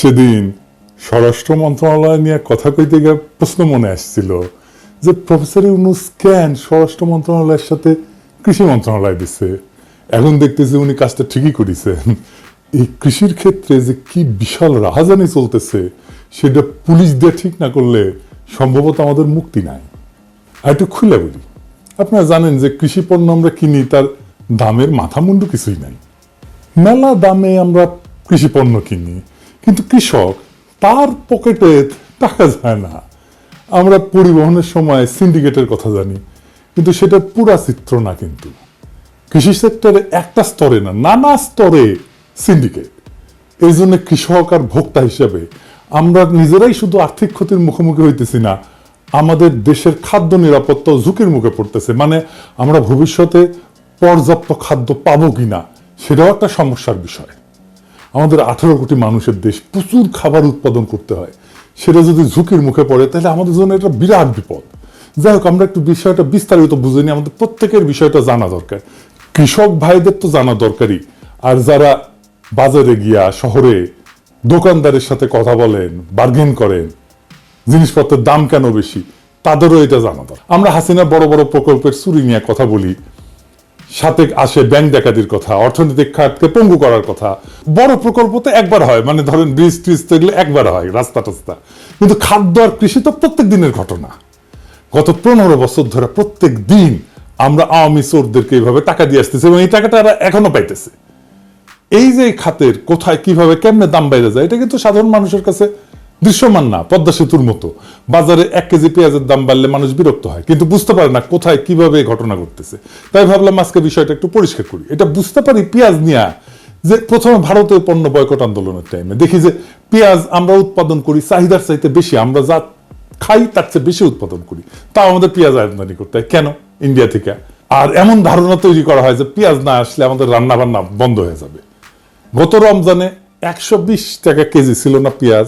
সেদিন স্বরাষ্ট্র মন্ত্রণালয় নিয়ে কথা কইতে গিয়ে প্রশ্ন মনে আসছিল যে প্রফেসর ইউনুস কেন স্বরাষ্ট্র মন্ত্রণালয়ের সাথে কৃষি মন্ত্রণালয় দিছে? এখন দেখতেছি উনি কাজটা ঠিকই করেছেন। এই কৃষির ক্ষেত্রে যে কি বিশাল রাহাজানি চলতেছে, সেটা পুলিশ দিয়ে ঠিক না করলে সম্ভবত আমাদের মুক্তি নাই। আর একটু খুলে বলি, আপনারা জানেন যে কৃষি পণ্য আমরা কিনি, তার দামের মাথা মুন্ডু কিছুই নাই। মেলা দামে আমরা কৃষি পণ্য কিনি। কিন্তু কৃষক, তার পকেটে টাকা যায় না। আমরা পরিবহনের সময় সিন্ডিকেটের কথা জানি, কিন্তু সেটা পুরা চিত্র না কিন্তু। কৃষি সেক্টরে একটা স্তরে না, নানা স্তরে সিন্ডিকেট এই জন্য কৃষক আর ভোক্তা হিসাবে আমরা নিজেরাই শুধু আর্থিক ক্ষতির মুখোমুখি হইতেছি না, আমাদের দেশের খাদ্য নিরাপত্তা ঝুঁকির মুখে পড়তেছে। মানে আমরা ভবিষ্যতে পর্যাপ্ত খাদ্য পাবো কিনা, সেটাও একটা সমস্যার বিষয়। আমাদের আঠারো কোটি মানুষের দেশ প্রচুর খাবার উৎপাদন করতে হয়। সেটা যদি ঝুঁকির মুখে পড়ে, তাহলে আমাদের জন্য এটা বিরাট বিপদ। যাই হোক, আমরা একটু বিষয়টা বিস্তারিত বুঝে নিই। আমাদের প্রত্যেকের বিষয়টা জানা দরকার। কৃষক ভাইদের তো জানা দরকারই। আর যারা বাজারে গিয়া শহরে দোকানদারের সাথে কথা বলেন বার্গেন করেন, জিনিসপত্রের দাম কেন বেশি, তাদেরও এটা জানা দরকার। আমরা হাসিনা বড় বড় প্রকল্পের চুরি নিয়ে কথা বলি। সাথে আসে ব্যাংক ডাকাতির কথা, অর্থনৈতিক খাতকে পঙ্গু করার কথা। বড় প্রকল্প তো একবার হয় মানে ধরেন ব্রিজ ট্রিজ তো একবার হয়, রাস্তা টাস্তা। কিন্তু খাদ্য আর কৃষি তো প্রত্যেক দিনের ঘটনা। গত পনেরো বছর ধরে প্রত্যেক দিন আমরা আওয়ামী চোরদেরকে এইভাবে টাকা দিয়ে আসতেছি এবং এই টাকাটা এরা এখনও পাইতেছে। এই যে খাতের কোথায়, কীভাবে, কেমনে দাম বাইরে যায়, এটা কিন্তু সাধারণ মানুষের কাছে দৃশ্যমান না, পদ্মা সেতুর মতো। বাজারে এক কেজি পেঁয়াজের দাম বাড়লে মানুষ বিরক্ত হয়, কিন্তু বুঝতে পারে না কোথায় কীভাবে ঘটনা ঘটতেছে। তাই ভাবলাম আজকে বিষয়টা একটু পরিষ্কার করি। এটা বুঝতে পারি পেঁয়াজ নিয়ে যে প্রথমে ভারতীয় পণ্য বয়কট আন্দোলনের টাইমে দেখি যে পেঁয়াজ আমরা উৎপাদন করি, চাহিদার চাইতে বেশি, আমরা যা খাই তার চেয়ে বেশি উৎপাদন করি। তাও আমাদের পেঁয়াজ আমদানি করতে হয়। কেন? ইন্ডিয়া থেকে। আর এমন ধারণা তৈরি করা হয় যে পেঁয়াজ না আসলে আমাদের রান্না বান্না বন্ধ হয়ে যাবে। গত রমজানে একশো বিশ টাকা কেজি ছিল না পেঁয়াজ।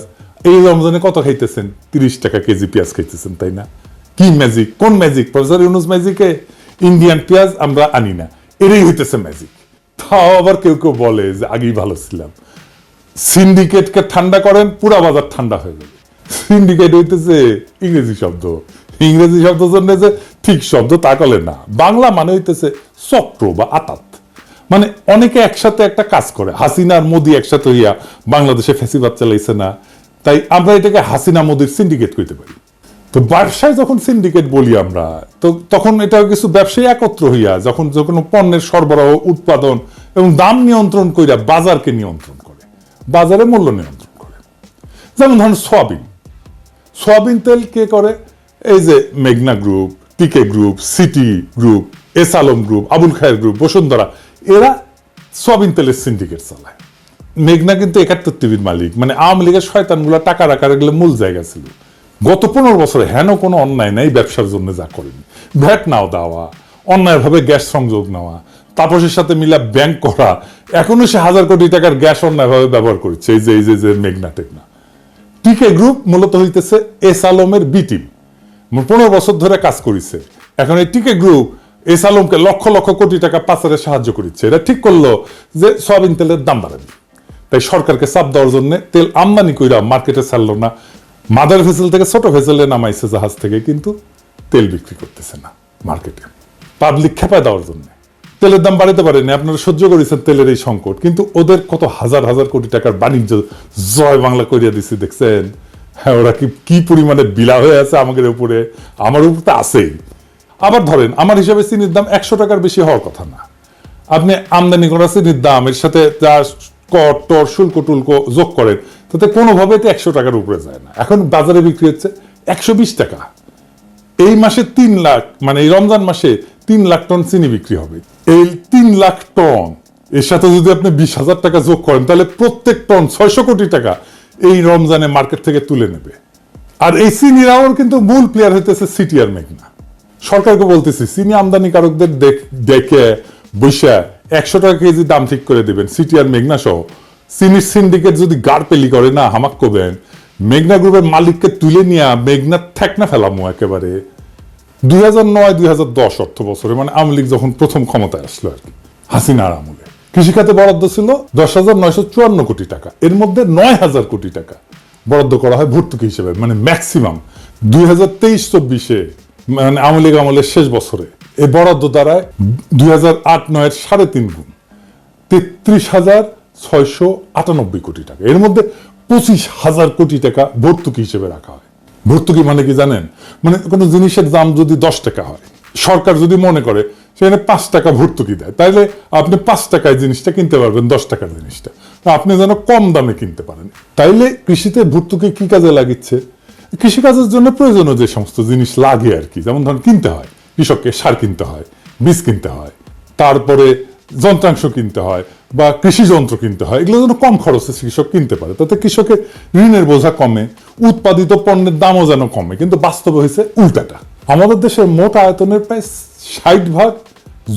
এই রমজানে কত খাইতেছেন? তিরিশ টাকা কেজি পেঁয়াজ খাইতেছেন, তাই না? কি ম্যাজিক কোন ম্যাজিক প্রফেসর ইউনুস ম্যাজিকে ইন্ডিয়ান পেঁয়াজ আমরা আনি না। এটাই হইতেছে ম্যাজিক তাও আবার কেউ কেউ বলে যে আগেই ভালো ছিলাম। সিন্ডিকেটকে ঠান্ডা করেন, পুরা বাজার ঠান্ডা হয়ে যাবে। সিন্ডিকেট হইতেছে ইংরেজি শব্দ। ইংরেজি শব্দ জন্য যে ঠিক শব্দ তা কলে না। বাংলা মানে হইতেছে চক্র বা আতাত। মানে অনেকে একসাথে একটা কাজ করে। হাসিনা আর মোদি একসাথে হইয়া বাংলাদেশে ফেসিবাদ চালাইছে না। তাই আমরা এটাকে হাসিনা মোদির সিন্ডিকেট কইতে পারি। তো ব্যবসায় যখন সিন্ডিকেট বলি আমরা, তো তখন এটা কিছু ব্যবসায়ী একত্র হইয়া যখন যে কোনো পণ্যের সরবরাহ, উৎপাদন এবং দাম নিয়ন্ত্রণ কইরা বাজারকে নিয়ন্ত্রণ করে, বাজারে মূল্য নিয়ন্ত্রণ করে। যেমন ধরুন সোয়াবিন। সোয়াবিন তেল কে করে? এই যে মেঘনা group, TK group, City group S Alam group, Abul Khair group, Bashundhara, এরা সোয়াবিন তেলের সিন্ডিকেট চালায়। মেঘনা কিন্তু একাত্তর টিভির মালিক। মানে আওয়ামী লীগের শয়তানগুলো টাকা রাখার এগুলো মূল জায়গা ছিল। গত পনেরো বছরে হেন কোনো অন্যায় নাই ব্যবসার জন্য যা করেনি। ভ্যাট নাও দেওয়া, অন্যায়ভাবে গ্যাস সংযোগ নেওয়া, তাপসের সাথে মিলা ব্যাংক করা, এখনও সে হাজার কোটি টাকার গ্যাস অন্যায়ভাবে ব্যবহার করছে, এই যে এই যে যে মেঘনা টেকনা। টিকে গ্রুপ মূলত হইতেছে এস আলমের বি টিম। পনেরো বছর ধরে কাজ করেছে। এখন এই টিকে গ্রুপ এস আলমকে লক্ষ লক্ষ কোটি টাকা পাচারে সাহায্য করেছে এটা ঠিক করল যে সয়াবিন তেলের দাম বাড়াবে তাই সরকারকে চাপ দেওয়ার জন্য তেল আমদানি কইরা মার্কেটে ছাড়লো না। মাদার ভেসেল থেকে ছোট ভেসেলে নামাইছে জাহাজ থেকে, কিন্তু তেল বিক্রি করতেছে না মার্কেটে। পাবলিক খেপায় দেওয়ার জন্য। তেলের দাম বাড়াতে পারেনি, আপনারা সহ্য করেছেন তেলের এই সংকট, কিন্তু ওদের কত হাজার হাজার কোটি টাকার বাণিজ্য জয় বাংলা করিয়া দিচ্ছে দেখছেন? হ্যাঁ ওরা কি কি পরিমাণে বিলা হয়ে আছে আমাদের উপরে? আমার উপর তো আছেই। আবার ধরেন, আমার হিসাবে চিনির দাম একশো টাকার বেশি হওয়ার কথা না। আপনি আমদানি করা চিনির দাম এর সাথে যা কর, টর, শুল্ক, টুল্ক যোগ করেন, তাতে কোনোভাবে তো একশো টাকার উপরে যায় না। এখন বাজারে বিক্রি হচ্ছে একশো বিশ টাকা। এই মাসে তিন লাখ মানে এই রমজান মাসে তিন লাখ টন চিনি বিক্রি হবে। এই তিন লাখ টন, এর সাথে যদি আপনি বিশ হাজার টাকা যোগ করেন, তাহলে প্রত্যেক টন ছয়শো কোটি টাকা এই রমজানে মার্কেট থেকে তুলে নেবে। আর এই চিনিরাও কিন্তু মূল প্লেয়ার হইতেছে সিটি আর মেঘনা। সরকারকে বলতেছি, চিনি আমদানিকারকদের দেখে বৈশা একশো টাকা কেজি দাম ঠিক করে দেবেন, সিটি আর মেঘনা সহ। চিনির সিন্ডিকেট যদি গাড় পেলি করে, না, হামাক করবেন মেঘনা গ্রুপের মালিককে তুলে নিয়ে মেঘনা ঠেকনা ফেলামো একেবারে। দুই হাজার নয়, দুই হাজার দশ অর্থ বছরে মানে আওয়ামী লীগ যখন প্রথম ক্ষমতায় আসলো আর কি, হাসিনার আমলে। কৃষিখাতে বরাদ্দ ছিল দশ হাজার নয়শো চুয়ান্ন কোটি টাকা, এর মধ্যে নয় হাজার কোটি টাকা বরাদ্দ করা হয় ভর্তুকি হিসেবে মানে ম্যাক্সিমাম দুই হাজার তেইশ চব্বিশে মানে আওয়ামী লীগ আমলের শেষ বছরে। এই বরাদ্দ দ্বারায় দুই হাজার আট নয়ের সাড়ে তিন গুণ, তেত্রিশ হাজার ছয়শো আটানব্বই কোটি টাকা। এর মধ্যে পঁচিশ হাজার কোটি টাকা ভর্তুকি হিসেবে রাখা হয়। ভর্তুকি মানে কি জানেন? মানে কোনো জিনিসের দাম যদি দশ টাকা হয়, সরকার যদি মনে করে সেখানে পাঁচ টাকা ভর্তুকি দেয় তাহলে আপনি পাঁচ টাকায় জিনিসটা কিনতে পারবেন, দশ টাকার জিনিসটা। আপনি যেন কম দামে কিনতে পারেন। তাইলে কৃষিতে ভর্তুকি কি কাজে লাগিচ্ছে? কৃষিকাজের জন্য প্রয়োজনীয় যে সমস্ত জিনিস লাগে আর কি, যেমন ধরুন কিনতে হয়। কৃষককে সার কিনতে হয়, বীজ কিনতে হয়, তারপরে যন্ত্রাংশ কিনতে হয় বা কৃষি যন্ত্র কিনতে হয়, এগুলো যেন কম খরচে কৃষক কিনতে পারে। তাতে কৃষকের ঋণের বোঝা কমে, উৎপাদিত পণ্যের দামও যেন কমে। কিন্তু বাস্তবে হয়েছে উল্টাটা। আমাদের দেশের মোট আয়তনের প্রায় ষাট ভাগ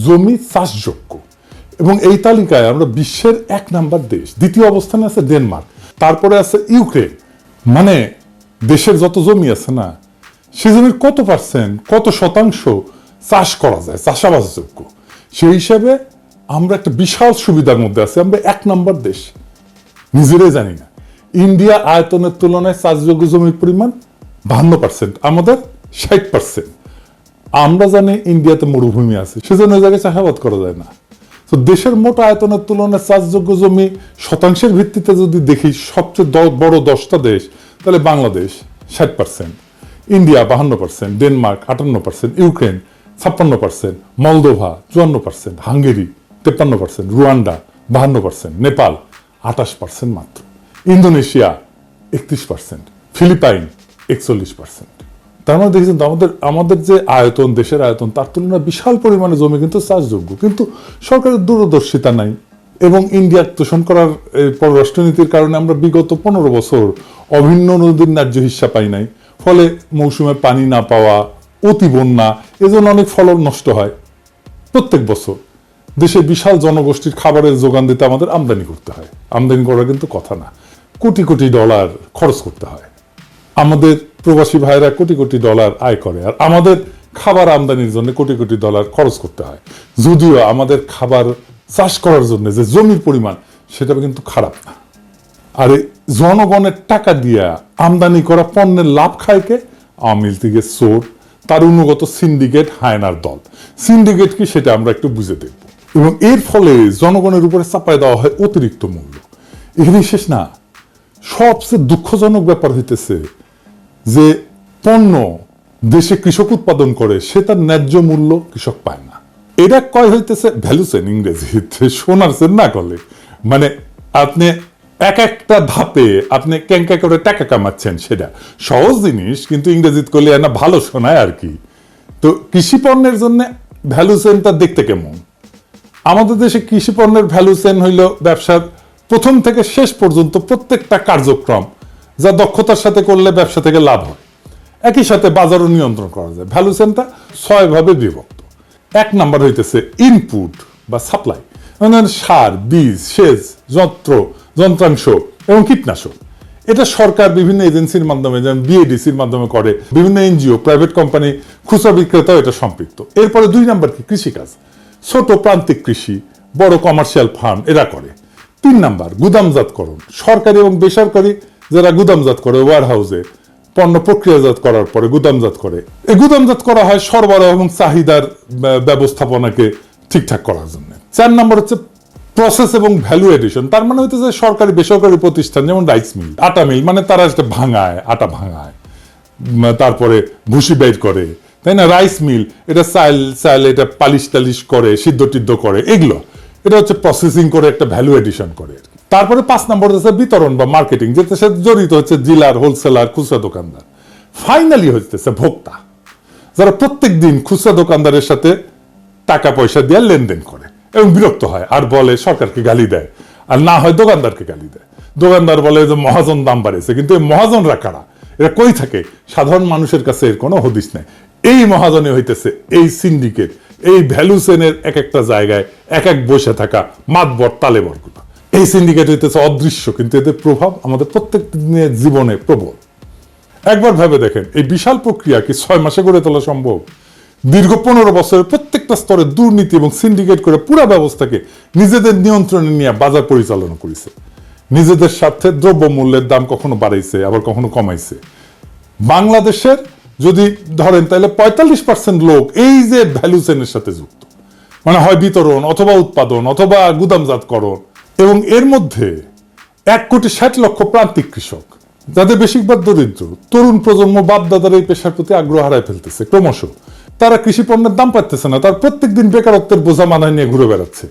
জমি চাষযোগ্য। এবং এই তালিকায় আমরা বিশ্বের এক নাম্বার দেশ। দ্বিতীয় অবস্থানে আছে ডেনমার্ক। তারপরে আছে ইউক্রেন। মানে দেশের যত জমি আছে না সে জমির কত পার্সেন্ট কত শতাংশ চাষ করা যায় চাষাবাসযোগ্য সেই হিসাবে আমরা একটা বিশাল সুবিধার মধ্যে আছি, আমরা এক নম্বর দেশ। নিজেরাই জানি না। ইন্ডিয়া আয়তনের তুলনায় চাষযোগ্য জমির পরিমাণ বাহান্ন পার্সেন্ট আমাদের ষাট পার্সেন্ট আমরা জানি ইন্ডিয়াতে মরুভূমি আছে, সেজন্য জায়গায় চাষাবাদ করা যায় না। তো দেশের মোট আয়তনের তুলনায় চাষযোগ্য জমি শতাংশের ভিত্তিতে যদি দেখি, সবচেয়ে বড় দশটা দেশ, তাহলে বাংলাদেশ ষাট পার্সেন্ট ইন্ডিয়া বাহান্ন পার্সেন্ট ডেনমার্ক আটান্ন পার্সেন্ট ইউক্রেন ছাপ্পান্ন পার্সেন্ট মলদোভা চুয়ান্ন পার্সেন্ট হাঙ্গেরি তেপ্পান্ন পার্সেন্ট রুয়ান্ডা বাহান্ন পার্সেন্ট নেপাল আঠাশ পার্সেন্ট মাত্র। ইন্দোনেশিয়া একত্রিশ পার্সেন্ট ফিলিপাইন একচল্লিশ পার্সেন্ট তার মানে দেখেছেন আমাদের আমাদের যে আয়তন, দেশের আয়তন, তার তুলনায় বিশাল পরিমাণে জমি কিন্তু চাষযোগ্য। কিন্তু সরকারের দূরদর্শিতা নাই এবং ইন্ডিয়ার তোষণ করার পররাষ্ট্রনীতির কারণে আমরা বিগত পনেরো বছর অভিন্ন নদীর ন্যায্য হিস্সা পাই নাই। ফলে মৌসুমে পানি না পাওয়া, অতি বন্যা, এজন্য অনেক ফলন নষ্ট হয়। প্রত্যেক বছর দেশে বিশাল জনগোষ্ঠীর খাবারের যোগান দিতে আমাদের আমদানি করতে হয়। আমদানি করা কিন্তু কথা না। কোটি কোটি ডলার খরচ করতে হয়। আমাদের প্রবাসী ভাইরা কোটি কোটি ডলার আয় করে আর আমাদের খাবার আমদানির জন্য কোটি কোটি ডলার খরচ করতে হয়। যদিও আমাদের খাবার চাষ করার জন্য যে জমির পরিমাণ সেটা কিন্তু খারাপ না। আর জনগণের টাকা দিয়া আমদানি করা পণ্যের লাভ খায় কে আওয়ামী লীগ থেকে চোর, তার অনুগত সিন্ডিকেট হায়নার দল। সিন্ডিকেট কি সেটা আমরা একটু বুঝে দেখব। এবং এর ফলে জনগণের উপরে চাপায় দেওয়া হয় অতিরিক্ত মূল্য। এখানে শেষ না। সবচেয়ে দুঃখজনক ব্যাপার হইতেছে যে পণ্য দেশে কৃষক উৎপাদন করে, সে তার ন্যায্য মূল্য কৃষক পায় না। এটা কয় হইতেছে? ভ্যালুসেন ইংরেজিতে সোনার সেন না করলে মানে আপনি এক একটা ধাপে আপনি ক্যাঙ্কা করে টাকা কামাচ্ছেন সেটা। সহজ জিনিস, কিন্তু ইংরেজিতে করলে না ভালো শোনায় আর কি। তো কৃষি পণ্যের জন্য ভ্যালুসেনটা দেখতে কেমন? আমাদের দেশে কৃষি পণ্যের ভ্যালু চেন হইল ব্যবসার প্রথম থেকে শেষ পর্যন্ত প্রত্যেকটা কার্যক্রম যা দক্ষতার সাথে করলে ব্যবসা থেকে লাভ হয়। একই সাথে বাজারও নিয়ন্ত্রণ করা যায়। ভ্যালু চেনটা ছয় ভাবে বিভক্ত। এক নাম্বার হইতেছে ইনপুট বা সাপ্লাই মানে সার, বীজ, সেচ, যন্ত্র যন্ত্রাংশ এবং কীটনাশক এটা সরকার বিভিন্ন এজেন্সির মাধ্যমে, যেমন বিএডিসির মাধ্যমে করে, বিভিন্ন এনজিও, প্রাইভেট কোম্পানি, খুচরা বিক্রেতাও এটা সম্পৃক্ত। এরপরে দুই নাম্বার কি? কৃষিকাজ। ছোট প্রান্তিক কৃষি, বড় কমার্শিয়াল ফার্ম এরা করে। তিন নাম্বার, গুদামজাতকরণ। সরকারি এবং বেসরকারি যারা গুদামজাত করে ওয়ার হাউসে পণ্য প্রক্রিয়াজাত করার পরে গুদামজাত করে। এই গুদামজাত করা হয় সরবরাহ এবং চাহিদার ব্যবস্থাপনাকে ঠিকঠাক করার জন্য। চার নম্বর হচ্ছে প্রসেস এবং ভ্যালু এডিশন তার মানে হইতেছে সরকারি, বেসরকারি প্রতিষ্ঠান, যেমন রাইস মিল আটা মিল মানে তারা একটা ভাঙায়, আটা ভাঙায় তারপরে ভুসি বের করে, তাই না? রাইস মিল এটা চাল চাল এটা পালিশ টালিশ করে, সিদ্ধ টিদ্ধ করে, এগুলো। এটা হচ্ছে প্রসেসিং করে একটা ভ্যালু এডিশন করে। তারপরে পাঁচ নম্বর হচ্ছে বিতরণ বা মার্কেটিং যেতে সে জড়িত হচ্ছে ডিলার হোলসেলার খুচরা দোকানদার। ফাইনালি হচ্ছে ভোক্তা, যারা প্রত্যেক দিন খুচরা দোকানদারের সাথে টাকা পয়সা দিয়ে লেনদেন করে। এবং বিরক্ত হয়। আর বলে, সরকারকে গালি দেয়। আর না হয় দোকানদারকে গালি দেয়। দোকানদার বলে যে মহাজন দাম বাড়িয়েছে, কিন্তু এই মহাজনরা কারা? এরা কই থাকে? সাধারণ মানুষের কাছে এর কোনো হদিস নেই। এই মহাজনে হইতেছে এই সিন্ডিকেট, এই ভ্যালু চেনের এক একটা জায়গায় এক এক বসে থাকা মাতবর তালেবরগুলো এই সিন্ডিকেট হইতেছে অদৃশ্য, কিন্তু এদের প্রভাব আমাদের প্রত্যেক দিনের জীবনে প্রবল। একবার ভেবে দেখেন, এই বিশাল প্রক্রিয়া কি ছয় মাসে গড়ে তোলা সম্ভব? দীর্ঘ পনেরো বছরের প্রত্যেকটা স্তরে দুর্নীতি এবং সিন্ডিকেট করে পুরো ব্যবস্থাকে নিজেদের নিয়ন্ত্রণে নিয়ে বাজার পরিচালনা করেছে। নিজেদের স্বার্থে দ্রব্যমূল্যের দাম কখনো বাড়াইছে, আবার কখনো কমাইছে। বাংলাদেশের যদি ধরেন তাহলে পঁয়তাল্লিশ পার্সেন্ট লোক এই যে ভ্যালু চেনের সাথে যুক্ত। মানে হয় বিতরণ অথবা উৎপাদন অথবা গুদামজাতকরণ। এবং এর মধ্যে এক কোটি ষাট লক্ষ প্রান্তিক কৃষক, যাদের বেশিরভাগ দরিদ্র। তরুণ প্রজন্ম বাপদাদার এই পেশার প্রতি আগ্রহ হারায় ফেলতেছে ক্রমশ। তারা কৃষি পণ্যের দাম পাচ্ছে না। তার প্রত্যেক দিন বেকারত্বের বোঝা মানায় নিয়ে ঘুরে বেড়াচ্ছে।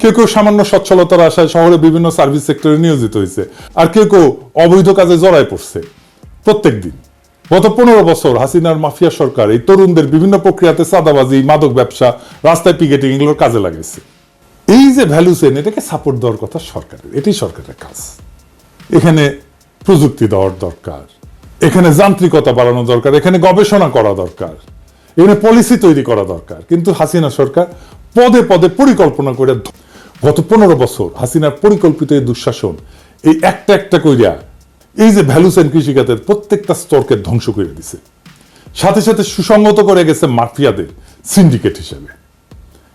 কেউ কেউ সামান্য সচ্ছলতার আশায় শহরে বিভিন্ন সার্ভিস সেক্টরে নিয়োজিত হয়েছে। আর কেউ কেউ অবৈধ কাজে জড়ায় পড়ছে। প্রত্যেকদিন। গত পনেরো বছর হাসিনার মাফিয়া সরকার এই তরুণদের বিভিন্ন প্রক্রিয়াতে চাঁদাবাজি, মাদক ব্যবসা, রাস্তায় পিকেটিং এগুলোর কাজে লাগিয়েছে। এই যে ভ্যালু চেন এটাকে সাপোর্ট দেওয়ার কথা সরকারের। এটাই সরকারের কাজ। এখানে প্রযুক্তি দেওয়ার দরকার। এখানে যান্ত্রিকতা বাড়ানো দরকার। এখানে গবেষণা করা দরকার। এখানে পলিসি তৈরি করা দরকার। কিন্তু হাসিনা সরকার পদে পদে পরিকল্পনা করে গত পনেরো বছর হাসিনার পরিকল্পিত এই দুঃশাসন, এই একটা একটা কইরা এই যে ভ্যালু চেন কৃষিখাতের প্রত্যেকটা স্তরকে ধ্বংস করে দিছে। সাথে সাথে সুসংগত করে গেছে মাফিয়াদের সিন্ডিকেট হিসেবে।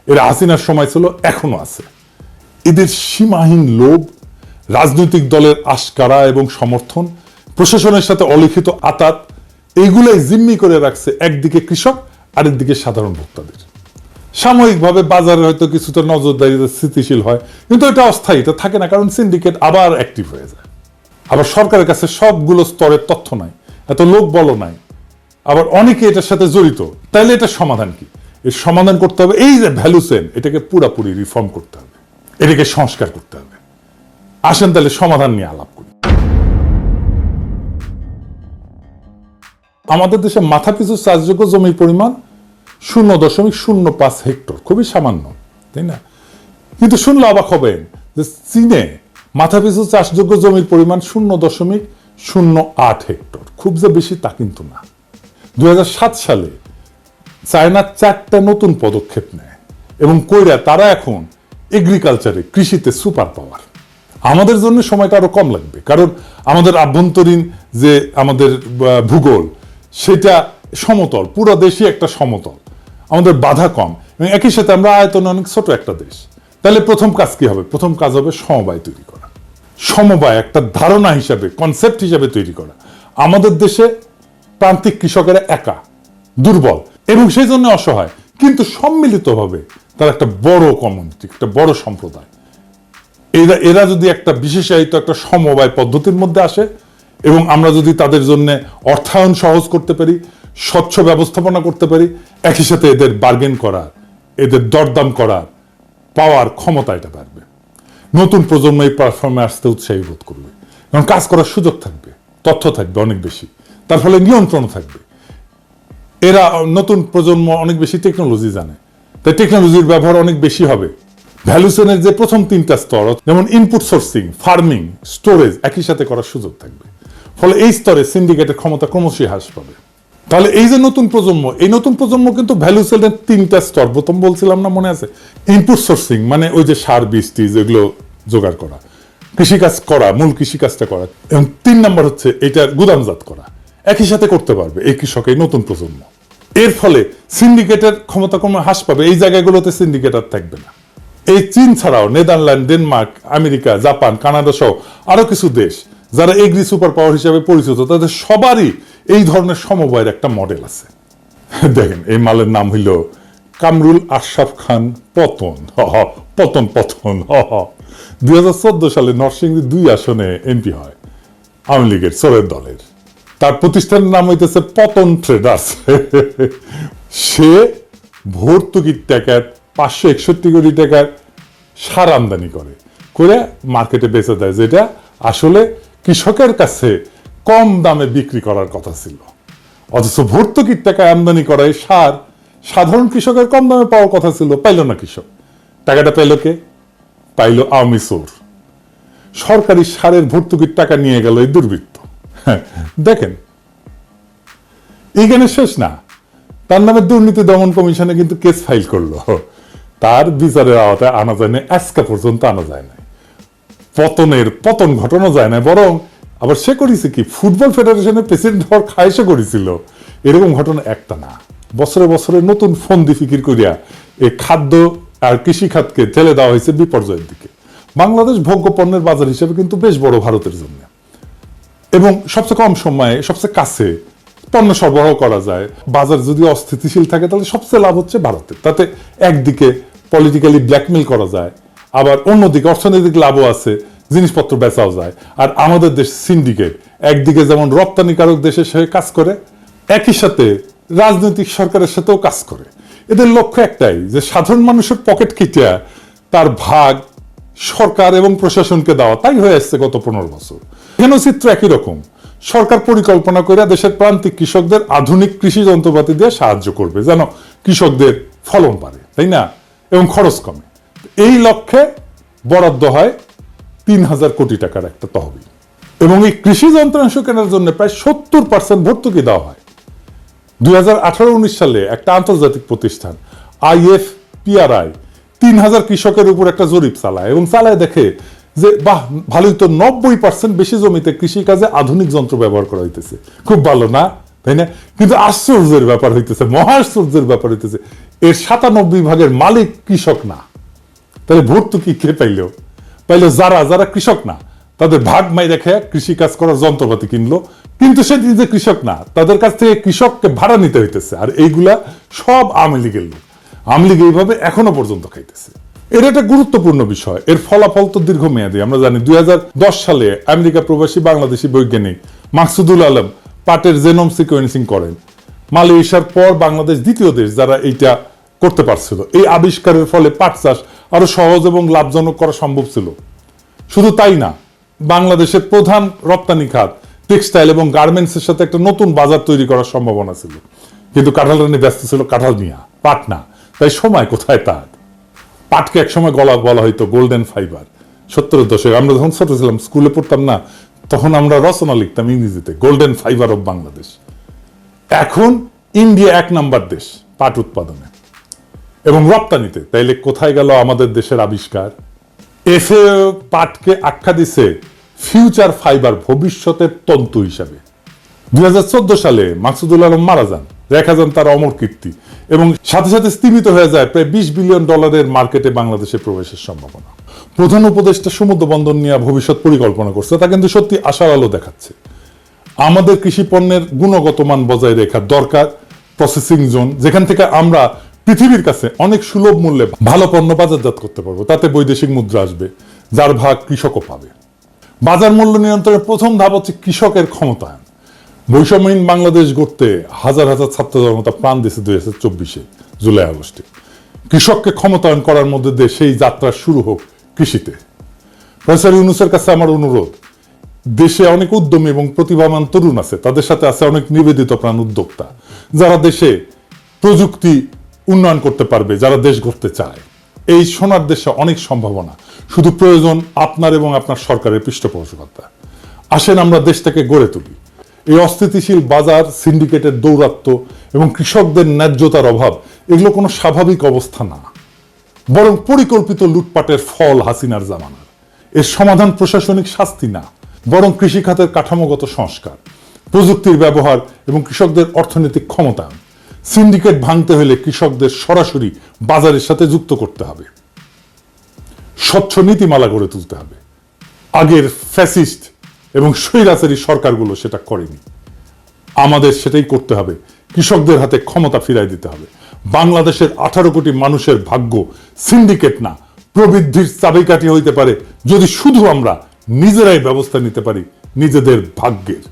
এরা হাসিনার সময় ছিল, এখনও আছে। এদের সীমাহীন লোভ, রাজনৈতিক দলের আশকারা এবং সমর্থন, প্রশাসনের সাথে অলিখিত আতাত এইগুলাই জিম্মি করে রাখছে একদিকে কৃষক আরেকদিকে সাধারণ ভোক্তাদের। সাময়িকভাবে বাজারে হয়তো কিছুটা নজরদারিতে স্থিতিশীল হয়, কিন্তু এটা অস্থায়ী, এটা থাকে না, কারণ সিন্ডিকেট আবার অ্যাক্টিভ হয়ে যায়। আবার সরকারের কাছে সবগুলো স্তরের তথ্য নাই, এত লোক বলো নাই। আবার অনেকে এটার সাথে জড়িত, তাইলে এটা সমাধান কি? এর সমাধান করতে হবে এই যে ভ্যালু চেন এটাকে পুরাপুরি রিফর্ম করতে হবে, এটাকে সংস্কার করতে হবে। আসেন তাহলে সমাধান নিয়ে আলাপ করি। আমাদের দেশে মাথাপিছু চাষযোগ্য জমির পরিমাণ শূন্য দশমিক শূন্য পাঁচ হেক্টর, খুবই সামান্য, তাই না? কিন্তু শুনলে অবাক হবেন যে চীনে মাথাপিছু চাষযোগ্য জমির পরিমাণ শূন্য দশমিক শূন্য আট হেক্টর, খুব যে বেশি তা কিন্তু না। দু হাজার সাত সালে চায়না চারটা নতুন পদক্ষেপ নেয় এবং কইরা তারা এখন এগ্রিকালচারে কৃষিতে সুপার পাওয়ার আমাদের জন্য সময়টা আরও কম লাগবে, কারণ আমাদের আভ্যন্তরীণ যে আমাদের ভূগোল সেটা সমতল, পুরো দেশই একটা সমতল। আমাদের বাধা কম। এবং একই সাথে আমরা আয়তনে অনেক ছোট একটা দেশ। তাহলে প্রথম কাজ কি হবে? প্রথম কাজ হবে সমবায় তৈরি করা। সমবায় একটা ধারণা হিসাবে কনসেপ্ট হিসাবে তৈরি করা। আমাদের দেশে প্রান্তিক কৃষকেরা একা, দুর্বল এবং সেই জন্য অসহায়। কিন্তু সম্মিলিতভাবে তারা একটা বড় কমিউনিটি একটা বড় সম্প্রদায়। এরা এরা যদি একটা বিশেষায়িত একটা সমবায় পদ্ধতির মধ্যে আসে এবং আমরা যদি তাদের জন্য অর্থায়ন সহজ করতে পারি, স্বচ্ছ ব্যবস্থাপনা করতে পারি, একই সাথে এদের বার্গেন করার এদের দরদাম করার পাওয়ার ক্ষমতা এটা বাড়বে। নতুন প্রজন্ম এই প্ল্যাটফর্মে আসতে উৎসাহী বোধ করবে। কারণ কাজ করার সুযোগ থাকবে, তথ্য থাকবে অনেক বেশি, তার ফলে নিয়ন্ত্রণ থাকবে। এরা নতুন প্রজন্ম অনেক বেশি টেকনোলজি জানে, তাই টেকনোলজির ব্যবহার অনেক বেশি হবে। ভ্যালুসেনের যে প্রথম তিনটা স্তর, যেমন ইনপুট সোর্সিং ফার্মিং স্টোরেজ একই সাথে করার সুযোগ থাকবে। ফলে এই স্তরে সিন্ডিকেটের ক্ষমতা ক্রমশই হ্রাস পাবে। তাহলে এই যে নতুন প্রজন্ম, এই নতুন প্রজন্ম কিন্তু ভ্যালু সেলের তিনটা স্তর, প্রথম বলছিলাম না মনে আছে? ইনপুট সোর্সিং মানে ওই যে সার, বীজ, টিজ, এগুলো জোগাড় করা। কৃষিকাজ করা, মূল কৃষিকাজটা করা। এবং তিন নম্বর হচ্ছে এটার গুদামজাত করা। একই সাথে করতে পারবে এই কৃষক, এই নতুন প্রজন্ম। এর ফলে সিন্ডিকেটের ক্ষমতা ক্রমে হ্রাস পাবে। এই জায়গাগুলোতে সিন্ডিকেট আর থাকবে না। এই চীন ছাড়াও Netherlands, Denmark, America, Japan, Canada সহ আরও কিছু দেশ যারা এগ্রি সুপার পাওয়ার হিসেবে পরিচিত তাদের সবারই এই ধরনের সমবায়ের একটা মডেল আছে। দেখেন এই মালের নাম হইল কামরুল আশরাফ খান পতন। হ হ, পতন পতন দুই হাজার চোদ্দ সালে নরসিংদী দুই আসনে এমপি হয় আওয়ামী লীগের সোরের দলের। তার প্রতিষ্ঠানের নাম হইতেছে পতন ট্রেডার্স সে ভর্তুকির টাকার পাঁচশো একষট্টি কোটি টাকার সার আমদানি করে করে মার্কেটে বেচে দেয় যেটা আসলে কৃষকের কাছে কম দামে বিক্রি করার কথা ছিল। অথচ ভর্তুকির টাকায় আমদানি করা এই সার সাধারণ কৃষকের কম দামে পাওয়ার কথা ছিল। পাইল না কৃষক। টাকাটা পাইল কে? পাইল আওয়ামী চোর। সরকারি সারের ভর্তুকির টাকা নিয়ে গেল এই দুর্বৃত্ত। হ্যাঁ, দেখেন। এইখানে শেষ না। তার নামে দুর্নীতি দমন কমিশনে কিন্তু কেস ফাইল করল। তার বিচারের আওতায় আনা যায় না আজকা পর্যন্ত আনা যায় না। পতনের পতন ঘটানো যায় না বরং আবার সে করেছে কি? ফুটবল ফেডারেশনের প্রেসিডেন্ট হওয়ার খায়সে করেছিল। এরকম ঘটনা একটা না। বছরে বছরে নতুন ফন্দি ফিকির করিয়া এই খাদ্য আর কৃষি খাতকে ঠেলে দেওয়া হয়েছে বিপর্যয়ের দিকে। বাংলাদেশ ভোগ্য পণ্যের বাজার হিসেবে কিন্তু বেশ বড় ভারতের জন্য। এবং সবচেয়ে কম সময়ে, সবচেয়ে কাছে পণ্য সরবরাহ করা যায়। বাজার যদি অস্থিতিশীল থাকে, তাহলে সবচেয়ে লাভ হচ্ছে ভারতের। তাতে একদিকে পলিটিক্যালি ব্ল্যাকমেল করা যায় আবার অন্যদিকে অর্থনৈতিক লাভও আছে, জিনিসপত্র বেচাও যায়। আর আমাদের দেশ সিন্ডিকেট একদিকে যেমন রপ্তানিকারক দেশের সাথে কাজ করে, একই সাথে রাজনৈতিক সরকারের সাথেও কাজ করে। এদের লক্ষ্য একটাই, যে সাধারণ মানুষের পকেট খিটিয়া তার ভাগ সরকার এবং প্রশাসনকে দেওয়া। তাই হয়ে আসছে গত পনেরো বছর। এখানেও চিত্র একই রকম। সরকার পরিকল্পনা করে দেশের প্রান্তিক কৃষকদের আধুনিক কৃষি যন্ত্রপাতি দিয়ে সাহায্য করবে। যেন কৃষকদের ফলন বাড়ে, তাই না? এবং খরচ কমে। এই লক্ষ্যে বরাদ্দ হয় তিন হাজার কোটি টাকার একটা তহবিল। এবং এই কৃষি যন্ত্রাংশ কেনার জন্য প্রায় সত্তর পার্সেন্ট ভর্তুকি দেওয়া হয়। দুই হাজার আঠারো উনিশ সালে একটা আন্তর্জাতিক প্রতিষ্ঠান আইএফ পিআরআই তিন হাজার কৃষকের উপর একটা জরিপ চালায় এবং চালায় দেখে যে, বাহ, ভালোই তো নব্বই পার্সেন্ট বেশি জমিতে কৃষিকাজে আধুনিক যন্ত্র ব্যবহার করা হইতেছে। খুব ভালো না, তাই না? কিন্তু আশ্চর্যের ব্যাপার হইতেছে মহাশ্চর্যের ব্যাপার হইতেছে, এর সাতানব্বই ভাগের মালিক কৃষক না। তাহলে ভর্তুকি কে পাইলো? পাইলো যারা যারা কৃষক না। তাদের ভাগ মাই রেখে কৃষি কাজ করার যন্ত্রপাতি কিনলো। কিন্তু সে নিজে কৃষক না, তাদের কাছ থেকে কৃষককে ভাড়া নিতে হইতেছে। আর এইগুলা সব আওয়ামী লীগের লোক। আওয়ামী লীগ এইভাবে এখনও পর্যন্ত খাইতেছে। এর একটা গুরুত্বপূর্ণ বিষয়। এর ফলাফল তো দীর্ঘমেয়াদী। আমরা জানি দুই হাজার দশ সালে আমেরিকা প্রবাসী বাংলাদেশি বৈজ্ঞানিক মাকসুদুল আলম পাটের জেনোম সিকোয়েন্সিং করেন। মালয়েশিয়ার পর বাংলাদেশ দ্বিতীয় দেশ যারা এইটা করতে পারছিল। এই আবিষ্কারের ফলে পাট চাষ আরও সহজ এবং লাভজনক করা সম্ভব ছিল। শুধু তাই না, বাংলাদেশের প্রধান রপ্তানি খাত, টেক্সটাইল এবং গার্মেন্টসের সাথে একটা নতুন বাজার তৈরি করার সম্ভাবনা ছিল। কিন্তু কাঁঠাল ব্যস্ত ছিল কাঁঠাল নিয়া পাট না তাই সময় কোথায় তার? পাটকে একসময় গলা বলা হয়তো গোল্ডেন ফাইবার। সত্তরের দশক আমরা যখন ছোট ছিলাম, স্কুলে পড়তাম না, তখন আমরা রচনা লিখতাম ইংরেজিতে, গোল্ডেন ফাইবার অফ বাংলাদেশ। এখন ইন্ডিয়া এক নাম্বার দেশ পাট উৎপাদনে। এবং রপ্তানিতে। তাইলে কোথায় গেল আমাদের দেশের আবিষ্কার? এফএ পাটকে আখ্যা দিছে ফিউচার ফাইবার ভবিষ্যতের তন্তু হিসাবে। দুই সালে মাকসুদুল আলম মারা যান। রেখা যান তার অমর কীর্তি। এবং সাথে সাথে স্তীমিত হয়ে যায় প্রায় বিশ বিলিয়ন ডলারের মার্কেটে বাংলাদেশে প্রবেশের সম্ভাবনা। প্রধান উপদেষ্টা সমুদ্র বন্দর নিয়ে ভবিষ্যৎ পরিকল্পনা করছে। তা কিন্তু সত্যি আশার আলো দেখাচ্ছে। আমাদের কৃষি পণ্যের গুণগত মান বজায় রেখা দরকার প্রসেসিং জোন যেখান থেকে আমরা পৃথিবীর কাছে অনেক সুলভ মূল্যে ভালো পণ্য বাজারজাত করতে পারব। তাতে বৈদেশিক মুদ্রা আসবে, যার ভাগ কৃষকও পাবে। বাজার মূল্য নিয়ন্ত্রণের প্রথম ধাপ হচ্ছে কৃষকের ক্ষমতায়ন। বৈষম্যহীন বাংলাদেশ গড়তে হাজার হাজার ছাত্র জনতা প্রাণ দিয়েছে দুই হাজার চব্বিশে, জুলাই, আগস্টে। কৃষককে ক্ষমতায়ন করার মধ্যে দিয়ে সেই যাত্রা শুরু হোক কৃষিতে। প্রফেসর ইউনুসের কাছে আমার অনুরোধ, দেশে অনেক উদ্যমী এবং প্রতিভাবান তরুণ আছে, তাদের সাথে আছে অনেক নিবেদিত প্রাণ উদ্যোক্তা, যারা দেশে প্রযুক্তি উন্নয়ন করতে পারবে, যারা দেশ গড়তে চায়। এই সোনার দেশে অনেক সম্ভাবনা। শুধু প্রয়োজন আপনার এবং আপনার সরকারের পৃষ্ঠপোষকতা। আসেন আমরা দেশটাকে গড়ে তুলি। এই অস্থিতিশীল বাজার, সিন্ডিকেটের দৌরাত্ম এবং কৃষকদের ন্যায্যতার অভাব, এগুলো কোনো স্বাভাবিক অবস্থা না। বরং পরিকল্পিত লুটপাটের ফল হাসিনার জামানার। এর সমাধান প্রশাসনিক শাস্তি না, বরং কৃষিখাতের কাঠামোগত সংস্কার, প্রযুক্তির ব্যবহার এবং কৃষকদের অর্থনৈতিক ক্ষমতায়ন সিন্ডিকেট ভাঙতে হলে কৃষকদের সরাসরি বাজারের সাথে যুক্ত করতে হবে। স্বচ্ছ নীতিমালা গড়ে তুলতে হবে। আগের ফ্যাসিস্ট এবং স্বৈরাচারী সরকারগুলো সেটা করেনি। আমাদের সেটাই করতে হবে। কৃষকদের হাতে ক্ষমতা ফিরাই দিতে হবে। বাংলাদেশের আঠারো কোটি মানুষের ভাগ্য সিন্ডিকেট না, প্রবৃদ্ধির চাবিকাঠি হইতে পারে যদি শুধু আমরা নিজেরাই ব্যবস্থা নিতে পারি নিজেদের ভাগ্যের।